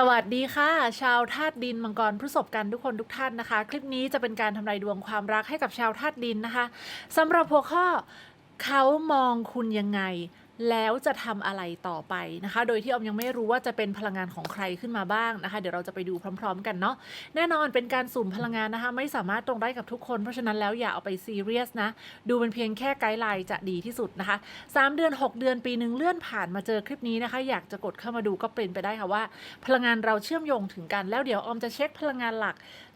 สวัสดีค่ะ ชาวธาตุดินมังกรพฤษภกันทุกคนทุกท่านนะคะ คลิปนี้จะเป็นการทำนายดวงความรักให้กับชาวธาตุดินนะคะสำหรับหัวข้อเขามองคุณยังไง แล้วจะทำอะไรต่อไปนะคะ โดยที่ออมยังไม่รู้ว่าจะเป็นพลังงานของใครขึ้นมาบ้างนะคะ เดี๋ยวเราจะไปดูพร้อม ๆ กันเนาะ แน่นอนเป็นการสุ่มพลังงานนะคะ ไม่สามารถตรงได้กับทุกคน เพราะฉะนั้นแล้วอย่าเอาไปซีเรียสนะ ดูเป็นเพียงแค่ไกด์ไลน์จะดีที่สุดนะคะ 3 เดือน 6 เดือนปีหนึ่งเลื่อนผ่านมาเจอคลิปนี้นะคะ อยากจะกดเข้ามาดูก็เป็นไปได้ค่ะว่า พลังงานเราเชื่อมโยงถึงกัน แล้วเดี๋ยวออมจะเช็คพลังงานหลัก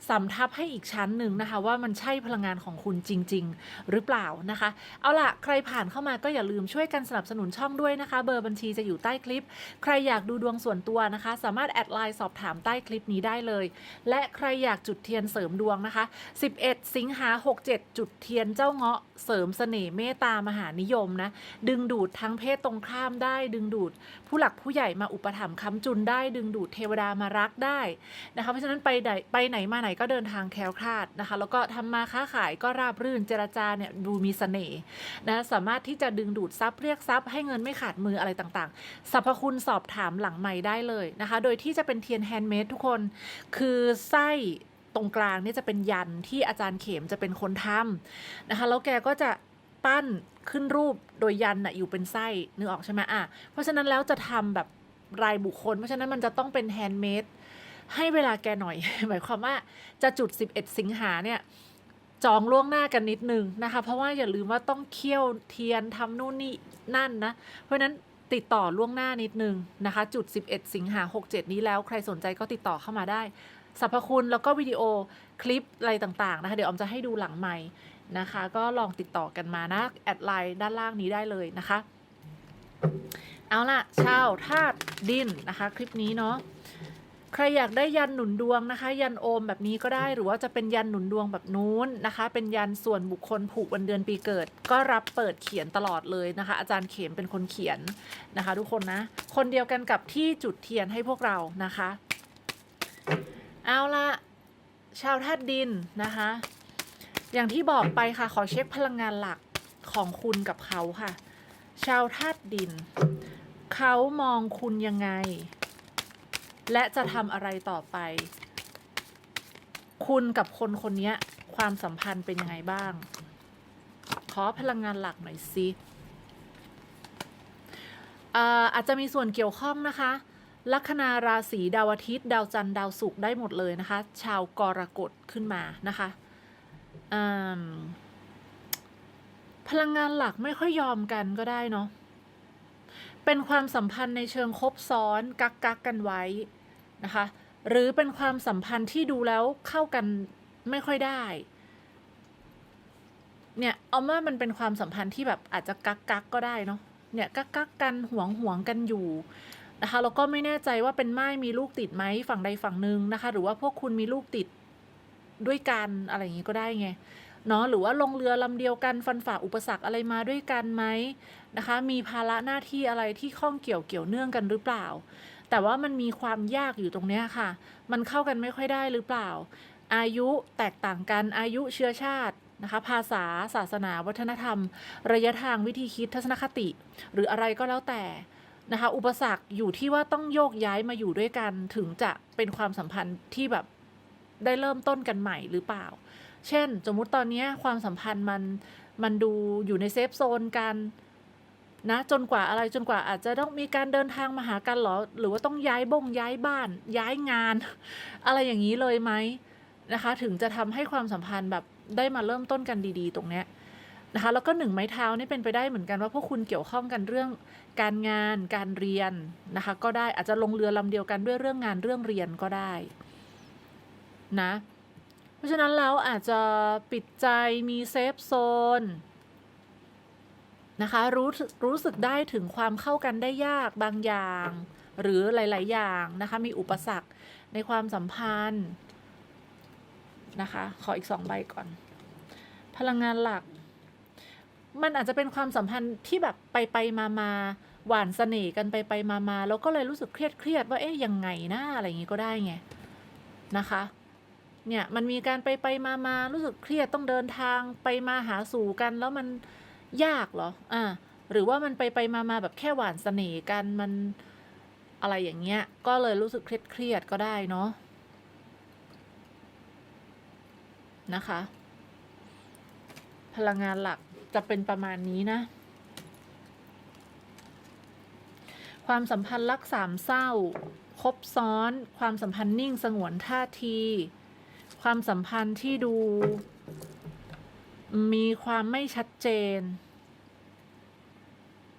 สำทับให้อีกชั้นหนึ่งนะคะ ว่ามันใช่พลังงานของคุณจริง ๆ หรือเปล่านะคะ เอาล่ะ ใครผ่านเข้ามาก็อย่าลืมช่วยกันสนับสนุนช่องด้วยนะคะ เบอร์บัญชีจะอยู่ใต้คลิป ใครอยากดูดวงส่วนตัวนะคะ สามารถแอดไลน์สอบถามใต้คลิปนี้ได้เลย และใครอยากจุดเทียนเสริมดวงนะคะ 11 สิงหา 67 จุดเทียนเจ้าเงาะเสริมเสน่ห์เมตตามหานิยมนะ ดึงดูดทั้งเพศตรงข้ามได้ ดึงดูด ผู้หลักผู้ใหญ่มาอุปถัมภ์ค้ำจุนได้ ดึงดูดเทวดามารักได้นะคะ เพราะฉะนั้นไปไหนไปไหนมาไหนก็เดินทางแคล้วคลาดนะคะ แล้วก็ทำมาค้าขายก็ราบรื่นเจรจาเนี่ยดูมีเสน่ห์นะสามารถที่จะดึงดูดทรัพย์เรียกทรัพย์ให้เงินไม่ขาดมืออะไรต่างๆสรรพคุณสอบถามหลังใหม่ได้เลยนะคะ โดยที่จะเป็นเทียนแฮนด์เมดทุกคนคือไส้ตรงกลางนี่จะเป็นยันที่อาจารย์เข็มจะเป็นคนทำนะคะ แล้วแกก็จะปั้นขึ้นรูปโดยยันน่ะอยู่เป็นไส้นึกออกใช่ไหมอะเพราะฉะนั้นแล้วจะทำแบบรายบุคคล เพราะฉะนั้นมันจะต้องเป็นแฮนด์เมด ให้เวลาแกหน่อย หมายความว่าจะจุด 11 สิงหาเนี่ยจองล่วงหน้ากันนิดนึงนะคะ เพราะว่าอย่าลืมว่าต้องเคี่ยวเทียนทำนู่นนี่นั่นนะ เพราะนั้นติดต่อล่วงหน้านิดนึงนะคะ จุด 11 สิงหา 67 นี้แล้วใครสนใจก็ติดต่อเข้ามาได้สรรพคุณแล้วก็วิดีโอคลิปอะไรต่างๆนะคะ เดี๋ยวออมจะให้ดูหลังใหม่นะคะ ก็ลองติดต่อกันมานะ แอดไลน์ด้านล่างนี้ได้เลยนะคะ เอาล่ะชาวธาตุดินนะคะ คลิปนี้เนาะ ใครอยากได้ยันหนุนดวงนะคะ ยันโอมแบบนี้ก็ได้หรือว่าจะเป็นยันหนุนดวงแบบนู้นนะคะ เป็นยันส่วนบุคคลผูกวันเดือนปีเกิด ก็รับเปิดเขียนตลอดเลยนะคะ อาจารย์เขมเป็นคนเขียนนะคะ ทุกคนนะ คนเดียวกันกับที่จุดเทียนให้พวกเรานะคะ เอาละชาวธาตุดินนะคะ อย่างที่บอกไปค่ะขอเช็คพลังงานหลักของคุณกับเขาค่ะ ชาวธาตุดิน เขามองคุณยังไง และจะทำอะไรต่อไป คุณกับคนคนนี้ความสัมพันธ์เป็นยังไงบ้าง ขอพลังงานหลักหน่อยสิอ่าอาจจะมีส่วนเกี่ยวข้องนะคะ ลัคนาราศีดาวอาทิตย์ ดาวจันทร์ดาวศุกร์ได้หมดเลยนะคะ ชาวกรกฎขึ้นมานะคะพลังงานหลักไม่ค่อยยอมกันก็ได้เนาะเป็นความสัมพันธ์ในเชิงคบซ้อนกักกักกันไว้ นะคะ หรือเป็นความสัมพันธ์ที่ดูแล้วเข้ากันไม่ค่อยได้ เนี่ยเอาว่ามันเป็นความสัมพันธ์ที่แบบอาจจะกักกักก็ได้เนาะเนี่ยกักกักกันหวงหวงกันอยู่นะคะแล้วก็ไม่แน่ใจว่าเป็นไม้มีลูกติดไหมฝั่งใดฝั่งหนึ่งนะคะ หรือว่าพวกคุณมีลูกติดด้วยกันอะไรอย่างงี้ก็ได้ไงเนาะหรือว่าลงเรือลำเดียวกันฟันฝ่าอุปสรรคอะไรมาด้วยกันไหมนะคะ มีภาระหน้าที่อะไรที่ข้องเกี่ยวเกี่ยวเนื่องกันหรือเปล่า แต่ว่ามันมีความยากอยู่ตรงเนี้ยค่ะ มันเข้ากันไม่ค่อยได้หรือเปล่า อายุแตกต่างกันอายุเชื้อชาตินะคะ ภาษาศาสนาวัฒนธรรม ระยะทางวิธีคิดทัศนคติ หรืออะไรก็แล้วแต่นะคะ อุปสรรคอยู่ที่ว่าต้องโยกย้ายมาอยู่ด้วยกัน ถึงจะเป็นความสัมพันธ์ที่แบบได้เริ่มต้นกันใหม่หรือเปล่า เช่น สมมุติตอนนี้ความสัมพันธ์มันมันดูอยู่ในเซฟโซนกัน นะจนกว่าอะไรจนกว่าอาจจะต้องมีการเดินทางมาหากันเหรอ หรือว่าต้องย้ายบงย้ายบ้าน ย้ายงาน อะไรอย่างนี้เลยไหมนะคะ ถึงจะทำให้ความสัมพันธ์แบบได้มาเริ่มต้นกันดี ๆ ตรงเนี้ยนะคะแล้วก็หนึ่งไม้เท้านี่เป็นไปได้เหมือนกันว่าพวกคุณเกี่ยวข้องกันเรื่องการงาน การเรียนนะคะก็ได้อาจจะลงเรือลำเดียวกันด้วยเรื่องงานเรื่องเรียนก็ได้นะเพราะฉะนั้นแล้วอาจจะปิดใจมีเซฟโซน นะคะรู้รู้สึกได้ถึงความเข้ากันได้ยากบางอย่าง หรือหลาย ๆ อย่างนะคะ มีอุปสรรคในความสัมพันธ์นะคะ ขออีกสองใบก่อน พลังงานหลัก มันอาจจะเป็นความสัมพันธ์ที่แบบไปไปมามาหวานเสน่ห์กันไปไปมามาแล้วก็เลยรู้สึกเครียดเครียดว่าเอ๊ยยังไงนะอะไรอย่างงี้ก็ได้ไงนะคะเนี่ยมันมีการไปไปมามารู้สึกเครียดต้องเดินทางไปมาหาสู่กัน แล้วมัน ยากเหรอ อ่า หรือว่ามันไปไปมามาแบบแค่หวานเสน่ห์กันมันอะไรอย่างเงี้ย ก็เลยรู้สึกเครียดๆก็ได้เนาะนะคะ พลังงานหลักจะเป็นประมาณนี้นะ ความสัมพันธ์รักสามเศร้า คบซ้อน ความสัมพันธ์นิ่งสงวนท่าที ความสัมพันธ์ที่ดู มีความไม่ชัดเจน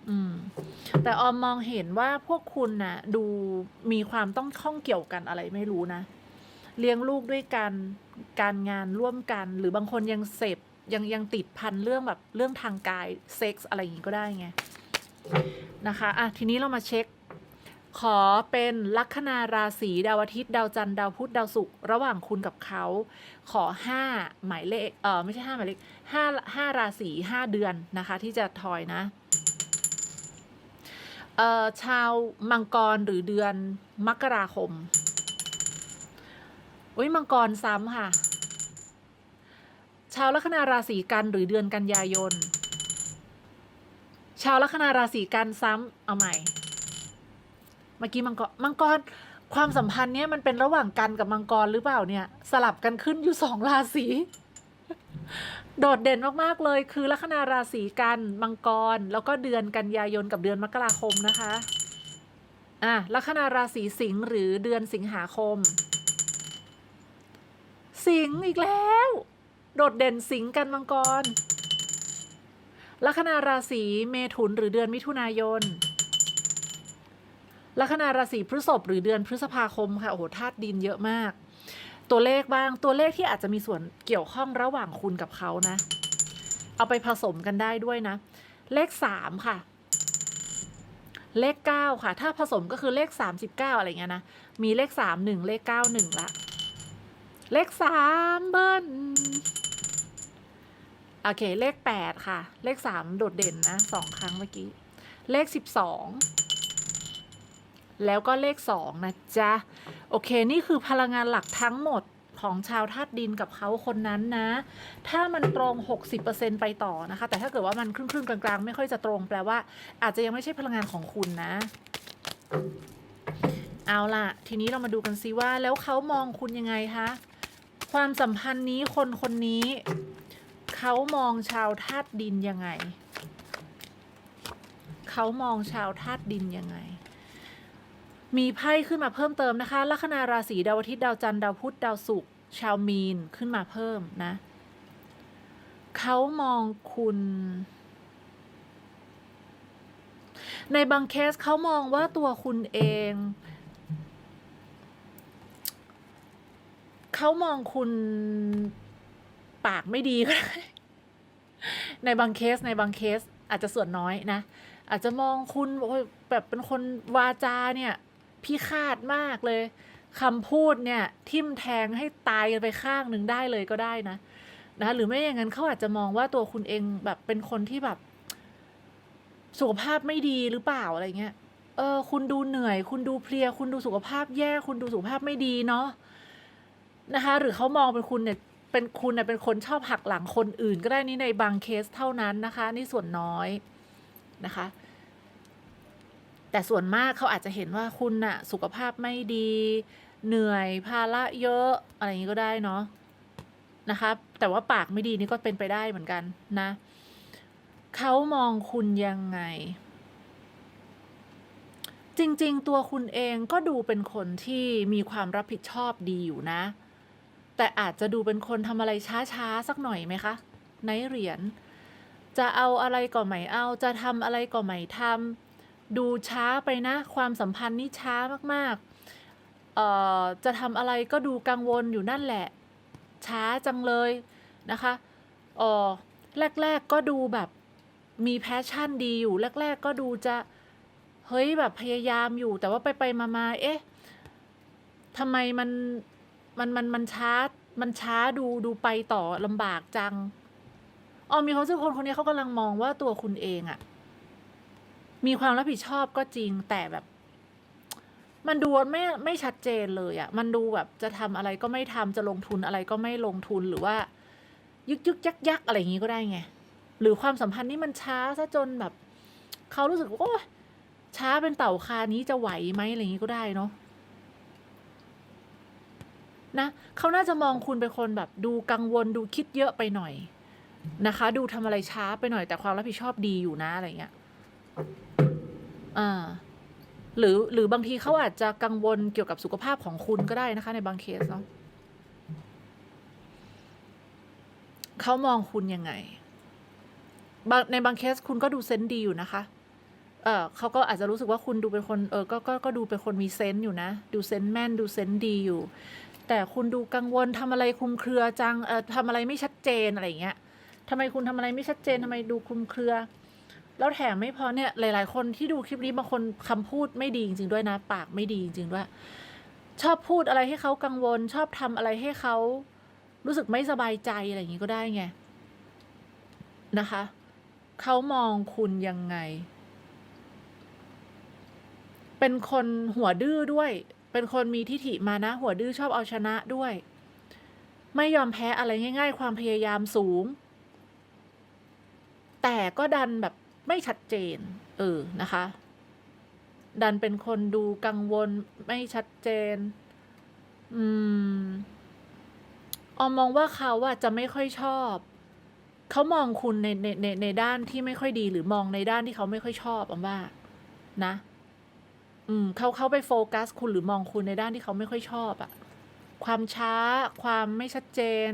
อืม แต่ออมมองเห็นว่าพวกคุณน่ะ ดูมีความต้องข้องเกี่ยวกันอะไรไม่รู้นะ เลี้ยงลูกด้วยกันการงานร่วมกัน หรือบางคนยังเสพยังยังติดพันเรื่องแบบเรื่องทางกายเซ็กส์อะไรอย่างงี้ก็ได้ไง นะคะ อะ ทีนี้เรามาเช็ค ขอเป็นลัคนาราศีดาวอาทิตย์ดาวจันทร์ดาวพุธดาวศุกร์ระหว่างคุณกับเขา ขอห้าหมายเลขเออไม่ใช่ห้าหมายเลขห้าห้าราศีห้าเดือนนะคะ ที่จะทอยนะเอ่อชาวมังกรหรือเดือนมกราคมอุ้ยมังกรซ้ำค่ะ ชาวลัคนาราศีกันหรือเดือนกันยายน ชาวลัคนาราศีกันซ้ำเอาใหม่ เมื่อกี้มังกรมังกรความสัมพันธ์เนี้ยมันเป็นระหว่างกันกับมังกรหรือเปล่าเนี่ย สลับกันขึ้นอยู่สองราศีโดดเด่นมาก ๆ เลยคือลัคนาราศีกันมังกร แล้วก็เดือนกันยายนกับเดือนมกราคมนะคะอะลัคนาราศีสิงห์หรือเดือนสิงหาคม สิงห์อีกแล้ว โดดเด่นสิงห์กันมังกรลัคนาราศีเมถุนหรือเดือนมิถุนายน ลัคนาราศีพฤษภหรือเดือนพฤษภาคมค่ะโอ้โหธาตุดินเยอะมาก ตัวเลขบ้างตัวเลขที่อาจจะมีส่วนเกี่ยวข้องระหว่างคุณกับเขานะ เอาไปผสมกันได้ด้วยนะ เลขสามค่ะ เลขเก้าค่ะ ถ้าผสมก็คือเลขสามสิบเก้าอะไรเงี้ยนะ มีเลขสามหนึ่งเลขเก้าหนึ่งละ เลขสามเบิ้ลโอเค เลขแปดค่ะ เลขสามโดดเด่นนะสองครั้งเมื่อกี้ เลขสิบสอง แล้วก็เลขสองนะจ๊ะ โอเค นี่คือพลังงานหลักทั้งหมดของชาวธาตุดินกับเขาคนนั้นนะ ถ้ามันตรง 60%ไปต่อนะคะ แต่ถ้าเกิดว่ามันครึ่งๆกลางๆ ไม่ค่อยจะตรงแปลว่า อาจจะยังไม่ใช่พลังงานของคุณนะ เอาล่ะ ทีนี้เรามาดูกันซิว่า แล้วเขามองคุณยังไงคะ ความสัมพันธ์นี้คนคนนี้ เขามองชาวธาตุดินยังไง เขามองชาวธาตุดินยังไง มีไพ่ขึ้นมาเพิ่มเติมนะคะ ลัคนาราศีดาวอาทิตย์ดาวจันทร์ดาวพุธดาวศุกร์ชาวมีนขึ้นมาเพิ่มนะ เขามองคุณ ในบางเคสเขามองว่าตัวคุณเองเขามองคุณปากไม่ดีก็ได้ในบางเคสในบางเคสอาจจะส่วนน้อยนะ อาจจะมองคุณโอ้ยแบบเป็นคนวาจาเนี่ย พิฆาตมากเลยคำพูดเนี่ยทิ่มแทงให้ตายกันไปข้างหนึ่งได้เลยก็ได้นะนะคะหรือไม่อย่างนั้นเขาอาจจะมองว่าตัวคุณเองแบบเป็นคนที่แบบ สุขภาพไม่ดีหรือเปล่าอะไรเงี้ยเออ คุณดูเหนื่อย คุณดูเพลีย คุณดูสุขภาพแย่ คุณดูสุขภาพไม่ดีเนาะนะคะ หรือเขามองเป็นคุณเนี่ยเป็นคุณเนี่ยเป็นคนชอบหักหลังคนอื่น ก็ได้นี่ในบางเคสเท่านั้นนะคะ นี่ส่วนน้อยนะคะ แต่ส่วนมากเขาอาจจะเห็นว่าคุณน่ะ สุขภาพไม่ดี เหนื่อยภาระเยอะอะไรอย่างนี้ก็ได้เนาะนะคะแต่ว่าปากไม่ดีนี่ก็เป็นไปได้เหมือนกันนะเขามองคุณยังไง จริง ๆ ตัวคุณเองก็ดูเป็นคนที่มีความรับผิดชอบดีอยู่นะ แต่อาจจะดูเป็นคนทำอะไรช้าๆสักหน่อยไหมคะในเหรียญจะเอาอะไรก็ไม่เอา จะทำอะไรก็ไม่ทำ ดูช้าไปนะ ความสัมพันธ์นี่ช้ามากๆเอ่อจะทำอะไรก็ดูกังวลอยู่นั่นแหละ ช้าจังเลยนะคะเออแรก ๆก็ดูแบบมีแพชชั่นดีอยู่ แรก ๆ ก็ดูจะเฮ้ยแบบพยายามอยู่ แต่ว่าไปไปมามาเอ๊ะทำไมมันมันมันมันช้ามันช้าดูดูไปต่อลำบากจังอ๋อมีความรู้สึกคนคนนี้เขากำลังมองว่าตัวคุณเองอะ มีความรับผิดชอบก็จริงแต่แบบ มันดูไม่ไม่ชัดเจนเลยอะมันดูแบบจะทำอะไรก็ไม่ทำจะลงทุนอะไรก็ไม่ลงทุนหรือว่า ยึกยึกยักยักอะไรอย่างงี้ก็ได้ไง หรือความสัมพันธ์นี่มันช้าซะจนแบบเขารู้สึกว่าโอ๊ยช้าเป็นเต่าคานี้จะไหวไหมอะไรอย่างนี้ก็ได้เนาะนะเขาน่าจะมองคุณเป็นคนแบบดูกังวลดูคิดเยอะไปหน่อยนะคะ ดูทำอะไรช้าไปหน่อยแต่ความรับผิดชอบดีอยู่นะอะไรเงี้ย อ่าหรือหรือบางทีเขาอาจจะกังวลเกี่ยวกับสุขภาพของคุณก็ได้นะคะ ในบางเคสเนาะเขามองคุณยังไง ในบางเคสคุณก็ดูเซนส์ดีอยู่นะคะ เออเขาก็อาจจะรู้สึกว่าคุณดูเป็นคนเออก็ก็ก็ดูเป็นคนมีเซนส์อยู่นะ ดูเซนส์แม่นดูเซนส์ดีอยู่ แต่คุณดูกังวลทำอะไรคุมเครือจังเออทำอะไรไม่ชัดเจนอะไรอย่างเงี้ยทำไมคุณทำอะไรไม่ชัดเจนทำไมดูคุมเครือ แล้วแถมไม่พอเนี่ยหลาย ๆ คนที่ดูคลิปนี้บางคนคำพูดไม่ดีจริง ๆ ด้วยนะ ปากไม่ดีจริง ๆ ด้วย ชอบพูดอะไรให้เขากังวล ชอบทำอะไรให้เขารู้สึกไม่สบายใจอะไรอย่างงี้ก็ได้ไงนะคะเขามองคุณยังไง เป็นคนหัวดื้อด้วย เป็นคนมีทิฐิมานะ หัวดื้อชอบเอาชนะด้วย ไม่ยอมแพ้อะไรง่าย ๆ ความพยายามสูง แต่ก็ดันแบบ ไม่ชัดเจน เออ นะคะ ดันเป็นคนดูกังวลไม่ชัดเจน อืมออมมองว่าเขาอะจะไม่ค่อยชอบ เขามองคุณในในในในด้านที่ไม่ค่อยดีหรือมองในด้านที่เขาไม่ค่อยชอบออมว่า นะ อืมเขาเขาไปโฟกัส คุณหรือมองคุณในด้านที่เขาไม่ค่อยชอบอะความช้า ความไม่ชัดเจน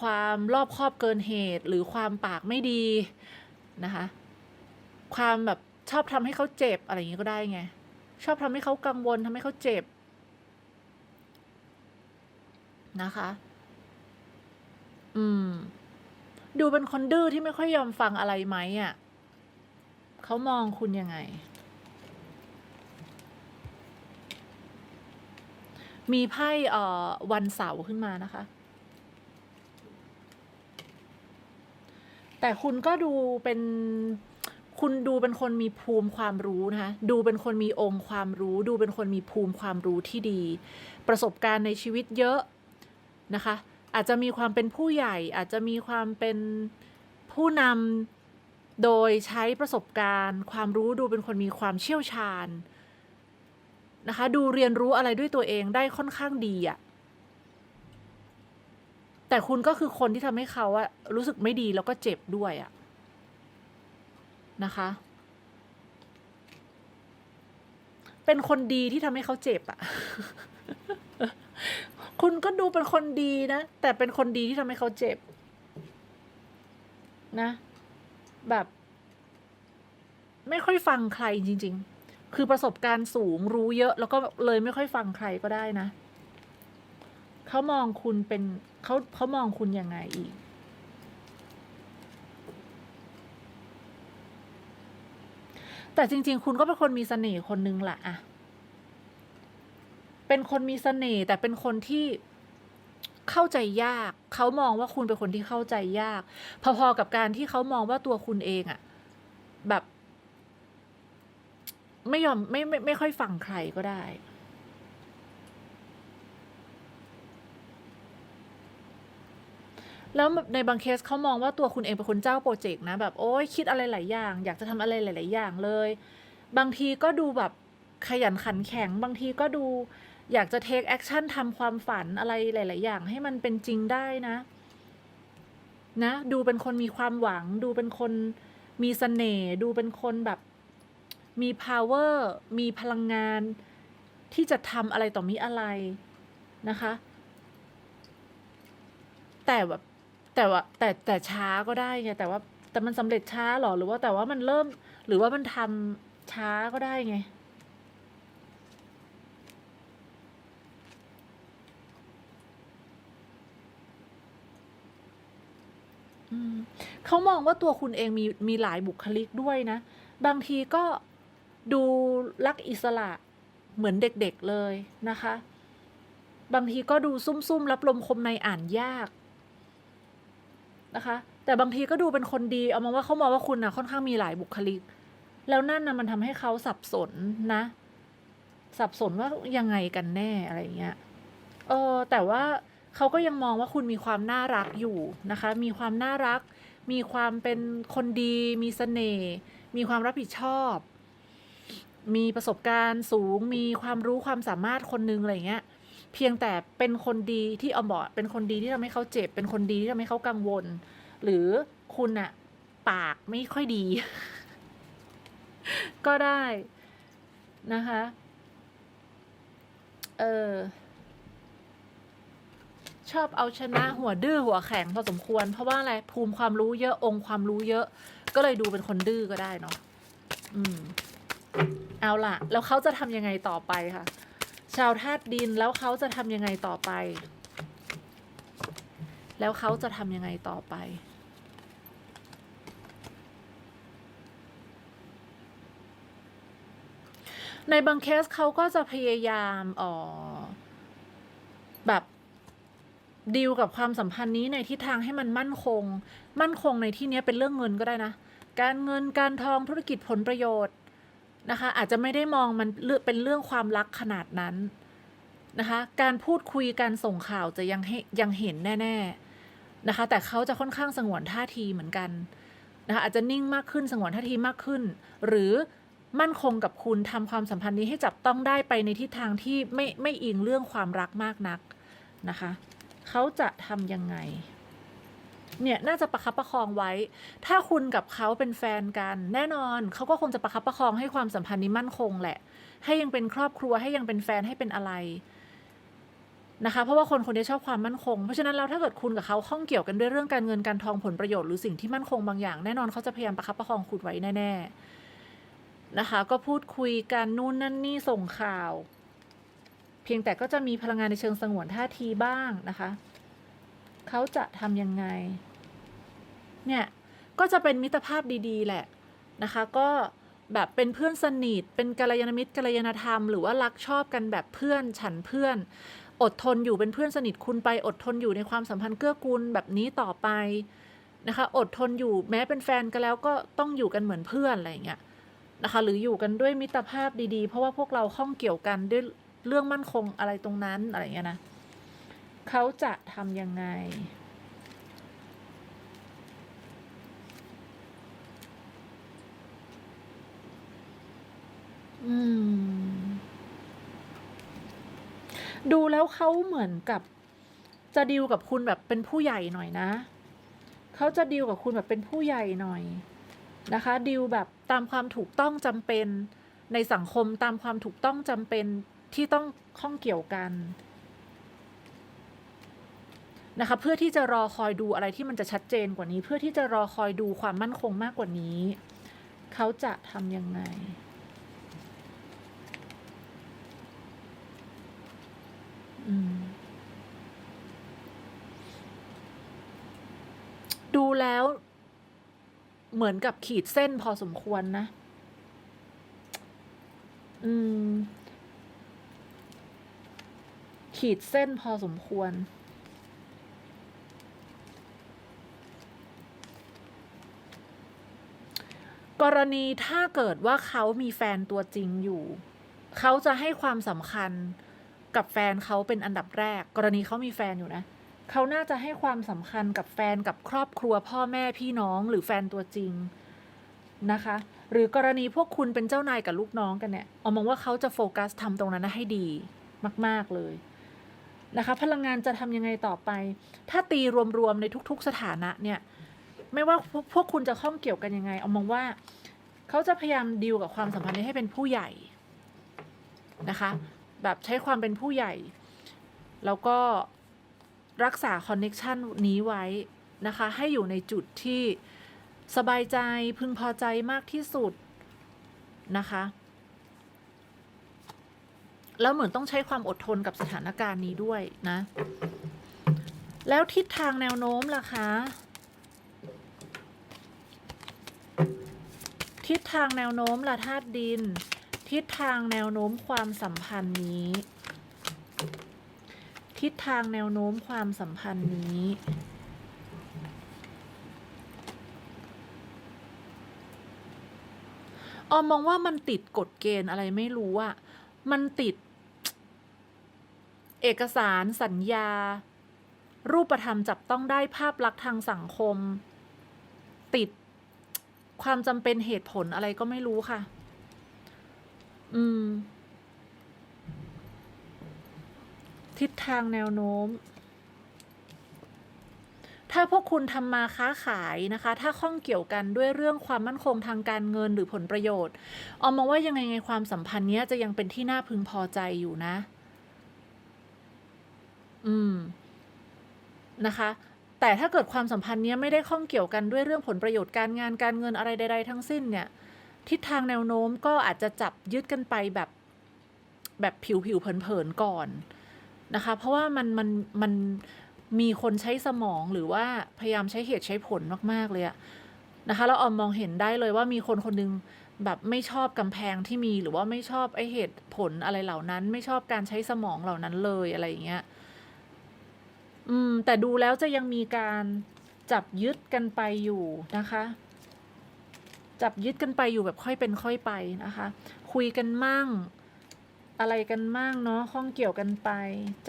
ความรอบคอบเกินเหตุ หรือความปากไม่ดี นะคะความแบบชอบทำให้เขาเจ็บอะไรอย่างนี้ก็ได้ไง ชอบทำให้เขากังวลทำให้เขาเจ็บนะคะ อืม ดูเป็นคนดื้อที่ไม่ค่อยยอมฟังอะไรไหมอะเขามองคุณยังไง มีไพ่เอ่อวันเสาร์ขึ้นมานะคะ แต่คุณก็ดูเป็นคุณดูเป็นคนมีภูมิความรู้นะคะ ดูเป็นคนมีองค์ความรู้ ดูเป็นคนมีภูมิความรู้ที่ดี ประสบการณ์ในชีวิตเยอะนะคะ อาจจะมีความเป็นผู้ใหญ่ อาจจะมีความเป็นผู้นำโดยใช้ประสบการณ์ ความรู้ดูเป็นคนมีความเชี่ยวชาญนะคะ ดูเรียนรู้อะไรด้วยตัวเองได้ค่อนข้างดีอะ แต่คุณก็คือคนที่ทำให้เขาอะรู้สึกไม่ดีแล้วก็เจ็บด้วยอะนะคะ เป็นคนดีที่ทำให้เขาเจ็บอะคุณก็ดูเป็นคนดีนะ แต่เป็นคนดีที่ทำให้เขาเจ็บ นะ แบบ ไม่ค่อยฟังใครจริง ๆ คือประสบการณ์สูงรู้เยอะ แล้วก็เลยไม่ค่อยฟังใครก็ได้นะ เขามองคุณเป็น เขาเขามองคุณยังไงอีก แต่จริง ๆ คุณก็เป็นคนมีเสน่ห์คนนึงแหละอะเป็นคนมีเสน่ห์แต่เป็นคนที่เข้าใจยาก เขามองว่าคุณเป็นคนที่เข้าใจยาก พอๆกับการที่เขามองว่าตัวคุณเองอะแบบ ไม่ยอมไม่ไม่ไม่ค่อยฟังใครก็ได้ แล้วในบางเคสเขามองว่าตัวคุณเองเป็นคนเจ้าโปรเจกต์นะแบบโอ้ยคิดอะไรหลายอย่าง อยากจะทำอะไรหลาย ๆ อย่างเลย บางทีก็ดูแบบขยันขันแข็ง บางทีก็ดูอยากจะเทคแอคชั่นทำความฝันอะไรหลาย ๆ อย่าง ให้มันเป็นจริงได้นะ นะ ดูเป็นคนมีความหวัง ดูเป็นคนมีเสน่ห์ดูเป็นคนแบบมี power มีพลังงาน ที่จะทำอะไรต่อมีอะไรนะคะ แต่แบบ แต่ว่าแต่แต่ช้าก็ได้ไงแต่ว่าแต่มันสำเร็จช้าหรอหรือว่าแต่ว่ามันเริ่ม หรือว่ามันทำช้าก็ได้ไงเขามองว่าตัวคุณเองมีมีหลายบุคลิกด้วยนะ บางทีก็ดูรักอิสระเหมือนเด็กๆเลยนะคะ บางทีก็ดูซุ่มๆรับลมคมในอ่านยาก นะคะ แต่บางทีก็ดูเป็นคนดี เอามาว่าเขามองว่าคุณนะค่อนข้างมีหลายบุคลิก แล้วนั่นนะมันทำให้เขาสับสนนะ สับสนว่ายังไงกันแน่อะไรเงี้ยเออแต่ว่าเขาก็ยังมองว่าคุณมีความน่ารักอยู่นะคะ มีความน่ารัก มีความเป็นคนดี มีเสน่ห์มีความรับผิดชอบ มีประสบการณ์สูง มีความรู้ความสามารถคนนึงอะไรเงี้ย เพียงแต่เป็นคนดีที่ออมบอกเป็นคนดีที่ทำให้เขาเจ็บ เป็นคนดีที่ทำให้เขากังวล หรือคุณอะปากไม่ค่อยดี ก็ได้นะคะ เออชอบเอาชนะหัวดื้อหัวแข็งพอสมควร เพราะว่าอะไรภูมิความรู้เยอะองค์ความรู้เยอะ ก็เลยดูเป็นคนดื้อก็ได้เนาะอืม เอาล่ะ แล้วเขาจะทำยังไงต่อไปค่ะ ชาวธาตุดินแล้วเขาจะทำยังไงต่อไป แล้วเขาจะทำยังไงต่อไป ในบางเคสเขาก็จะพยายามเออแบบดีลกับความสัมพันธ์นี้ในทิศทางให้มันมั่นคง มั่นคงในที่นี้เป็นเรื่องเงินก็ได้นะ การเงินการทองธุรกิจผลประโยชน์ นะคะ อาจจะไม่ได้มองมันเป็นเรื่องความรักขนาดนั้นนะคะ การพูดคุยการส่งข่าวจะยังยังเห็นแน่ๆนะคะ แต่เขาจะค่อนข้างสงวนท่าทีเหมือนกันนะคะอาจจะนิ่งมากขึ้นสงวนท่าทีมากขึ้น หรือมั่นคงกับคุณทำความสัมพันธ์นี้ให้จับต้องได้ไปในทิศทางที่ไม่ไม่อิงเรื่องความรักมากนักนะคะ เขาจะทำยังไง เนี่ยน่าจะประคับประคองไว้ ถ้าคุณกับเขาเป็นแฟนกัน แน่นอนเขาก็คงจะประคับประคองให้ความสัมพันธ์นี้มั่นคงแหละ ให้ยังเป็นครอบครัวให้ยังเป็นแฟนให้เป็นอะไรนะคะ เพราะว่าคนคนนี้ชอบความมั่นคง เพราะฉะนั้นแล้วถ้าเกิดคุณกับเขาข้องเกี่ยวกันด้วยเรื่องการเงินการทองผลประโยชน์หรือสิ่งที่มั่นคงบางอย่างแน่นอนเขาจะพยายามประคับประคองคุณไว้แน่ๆนะคะ ก็พูดคุยกันนู่นนั่นนี่ส่งข่าว เพียงแต่ก็จะมีพลังงานในเชิงสงวนท่าทีบ้างนะคะ เขาจะทำยังไง เนี่ย ก็จะเป็นมิตรภาพดีๆ แหละนะคะ ก็แบบเป็นเพื่อนสนิท เป็นกัลยาณมิตรกัลยาณธรรม หรือว่ารักชอบกันแบบเพื่อนฉันเพื่อน อดทนอยู่เป็นเพื่อนสนิทคุณไป อดทนอยู่ในความสัมพันธ์เกื้อกูลแบบนี้ต่อไปนะคะ อดทนอยู่แม้เป็นแฟนกันแล้วก็ต้องอยู่กันเหมือนเพื่อนอะไรเงี้ยนะคะ หรืออยู่กันด้วยมิตรภาพดีๆ เพราะว่าพวกเราข้องเกี่ยวกันด้วยเรื่องมั่นคงอะไรตรงนั้นอะไรเงี้ยนะ เขาจะทำยังไง อืม ดูแล้วเขาเหมือนกับ จะดีลกับคุณแบบเป็นผู้ใหญ่หน่อยนะ เขาจะดีลกับคุณแบบเป็นผู้ใหญ่หน่อยนะคะ ดีลแบบตามความถูกต้องจำเป็นในสังคมตามความถูกต้องจำเป็นที่ต้องข้องเกี่ยวกัน นะคะเพื่อที่จะรอคอยดูอะไรที่มันจะชัดเจนกว่านี้ เพื่อที่จะรอคอยดูความมั่นคงมากกว่านี้ เขาจะทำยังไงดูแล้วเหมือนกับขีดเส้นพอสมควรนะ อืม ขีดเส้นพอสมควร กรณีถ้าเกิดว่าเขามีแฟนตัวจริงอยู่ เขาจะให้ความสำคัญกับแฟนเขาเป็นอันดับแรก กรณีเขามีแฟนอยู่นะ เขาน่าจะให้ความสำคัญกับแฟนกับครอบครัวพ่อแม่พี่น้องหรือแฟนตัวจริงนะคะ หรือกรณีพวกคุณเป็นเจ้านายกับลูกน้องกันเนี่ยเอามองว่าเขาจะโฟกัสทำตรงนั้นให้ดีมาก ๆ เลยนะคะ พลังงานจะทำยังไงต่อไป ถ้าตีรวม ๆ ในทุก ๆ สถานะเนี่ย ไม่ว่าพวกพวกคุณจะข้องเกี่ยวกันยังไง เอามองว่าเขาจะพยายามดีลกับความสัมพันธ์นี้ให้เป็นผู้ใหญ่นะคะ แบบใช้ความเป็นผู้ใหญ่ แล้วก็รักษาคอนเน็ชันนี้ไว้นะคะ ให้อยู่ในจุดที่สบายใจพึงพอใจมากที่สุดนะคะ แล้วเหมือนต้องใช้ความอดทนกับสถานการณ์นี้ด้วยนะ แล้วทิศทางแนวโน้มล่ะคะ ทิศทางแนวโน้มละธาตุดิน ทิศทางแนวโน้มความสัมพันธ์นี้ ทิศทางแนวโน้มความสัมพันธ์นี้ออมมองว่ามันติดกฎเกณฑ์อะไรไม่รู้อะมันติด เอกสารสัญญา รูปธรรมจับต้องได้ภาพลักษณ์ทางสังคม ติด ความจำเป็นเหตุผลอะไรก็ไม่รู้ค่ะ อืม ทิศทางแนวโน้ม ถ้าพวกคุณทำมาค้าขายนะคะ ถ้าข้องเกี่ยวกันด้วยเรื่องความมั่นคงทางการเงินหรือผลประโยชน์ออมมองว่ายังไงไงความสัมพันธ์เนี้ยจะยังเป็นที่น่าพึงพอใจอยู่นะ อืม นะคะ แต่ถ้าเกิดความสัมพันธ์นี้ไม่ได้ข้องเกี่ยวกันด้วยเรื่องผลประโยชน์การงานการเงินอะไรใด ๆ ทั้งสิ้นเนี่ยทิศทางแนวโน้มก็อาจจะจับยึดกันไปแบบแบบผิวผิวเผินๆก่อนนะคะ เพราะว่ามันมันมันมีคนใช้สมองหรือว่าพยายามใช้เหตุใช้ผลมากๆเลยอะนะคะแล้วออมมองเห็นได้เลยว่ามีคนคนหนึงแบบไม่ชอบกำแพงที่มีหรือว่าไม่ชอบไอเหตุผลอะไรเหล่านั้น ไม่ชอบการใช้สมองเหล่านั้นเลยอะไรอย่างเงี้ย อืม แต่ดูแล้วจะยังมีการจับยึดกันไปอยู่นะคะ จับยึดกันไปอยู่แบบค่อยเป็นค่อยไปนะคะ คุยกันมั่ง อะไรกันมั่งเนาะข้องเกี่ยวกันไป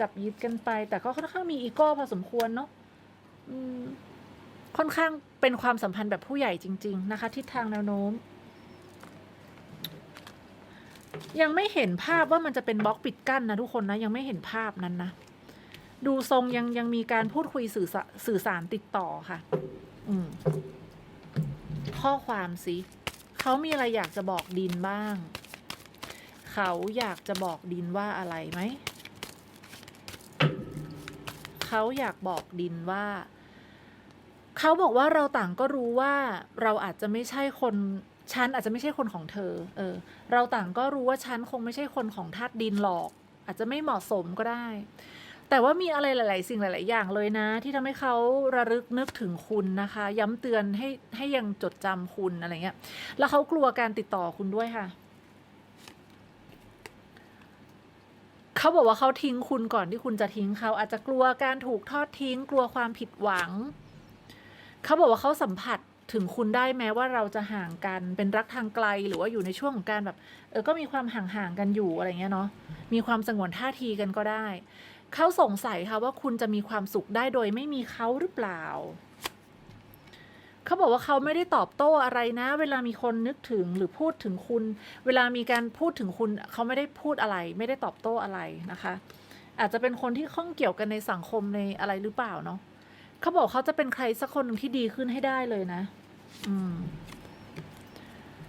จับยึดกันไป แต่ก็ค่อนข้างมีอีโก้พอสมควรเนาะค่อนข้างเป็นความสัมพันธ์แบบผู้ใหญ่จริง ๆ นะคะทิศทางแนวโน้ม ยังไม่เห็นภาพว่ามันจะเป็นบล็อกปิดกั้นนะทุกคนนะยังไม่เห็นภาพนั้นนะ ดูทรงยังยังมีการพูดคุยสื่อสสื่อสารติดต่อค่ะ อืม ข้อความสิเขามีอะไรอยากจะบอกดินบ้าง เขาอยากจะบอกดินว่าอะไรไหม เขาอยากบอกดินว่า เขาบอกว่าเราต่างก็รู้ว่าเราอาจจะไม่ใช่คนฉันอาจจะไม่ใช่คนของเธอ เออ เราต่างก็รู้ว่าฉันคงไม่ใช่คนของธาตุดินหรอก อาจจะไม่เหมาะสมก็ได้ แต่ว่ามีอะไรหลาย ๆ สิ่งหลาย ๆ อย่างเลยนะ ที่ทำให้เขาระลึกนึกถึงคุณนะคะ ย้ำเตือนให้ให้ยังจดจำคุณอะไรเงี้ย แล้วเขากลัวการติดต่อคุณด้วยค่ะเขาบอกว่าเขาทิ้งคุณก่อนที่คุณจะทิ้งเขาอาจจะกลัวการถูกทอดทิ้ง กลัวความผิดหวังเขาบอกว่าเขาสัมผัสถึงคุณได้แม้ว่าเราจะห่างกันเป็นรักทางไกลหรือว่าอยู่ในช่วงของการแบบ เออก็มีความห่างๆกันอยู่อะไรเงี้ยเนาะมีความสงวนท่าทีกันก็ได้ เขาสงสัยค่ะว่าคุณจะมีความสุขได้โดยไม่มีเขาหรือเปล่า เขาบอกว่าเขาไม่ได้ตอบโต้อะไรนะ เวลามีคนนึกถึงหรือพูดถึงคุณ เวลามีการพูดถึงคุณ เขาไม่ได้พูดอะไร ไม่ได้ตอบโต้อะไรนะคะ อาจจะเป็นคนที่ข้องเกี่ยวกันในสังคมในอะไรหรือเปล่าเนาะเขาบอกเขาจะเป็นใครสักคนหนึ่งที่ดีขึ้นให้ได้เลยนะ อืม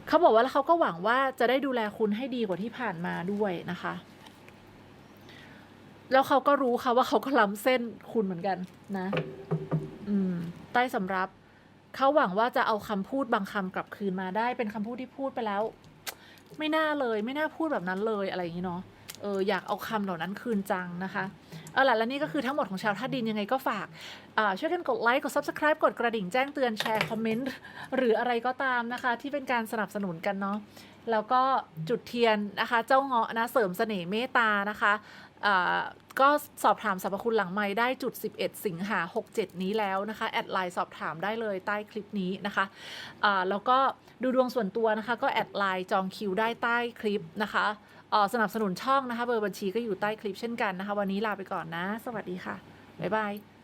เขาบอกว่าแล้วเขาก็หวังว่าจะได้ดูแลคุณให้ดีกว่าที่ผ่านมาด้วยนะคะ แล้วเขาก็รู้ค่ะว่าเขาก็ล้ำเส้นคุณเหมือนกันนะ อืม ใต้สำรับ เขาหวังว่าจะเอาคำพูดบางคำกลับคืนมาได้ เป็นคำพูดที่พูดไปแล้ว ไม่น่าเลย ไม่น่าพูดแบบนั้นเลยอะไรอย่างนี้เนาะเอออยากเอาคำเหล่านั้นคืนจังนะคะ เอาล่ะ และนี่ก็คือทั้งหมดของชาวท่าดินยังไงก็ฝากช่วยกันกดไลค์ กด subscribe กดกระดิ่งแจ้งเตือนแชร์คอมเมนต์หรืออะไรก็ตามนะคะ ที่เป็นการสนับสนุนกันเนาะแล้วก็จุดเทียนนะคะ เจ้าเงาะนะเสริมเสน่ห์เมตตานะคะ ก็สอบถามสรรพคุณหลังไม้ได้จุด 11 สิงหา 67 นี้แล้วนะคะ แอดไลน์สอบถามได้เลยใต้คลิปนี้นะคะะแล้วก็ดูดวงส่วนตัวนะคะ ก็แอดไลน์จองคิวได้ใต้คลิปนะคะสนับสนุนช่องนะคะ เบอร์บัญชีก็อยู่ใต้คลิปเช่นกันนะคะ วันนี้ลาไปก่อนนะ สวัสดีค่ะ บ๊ายบาย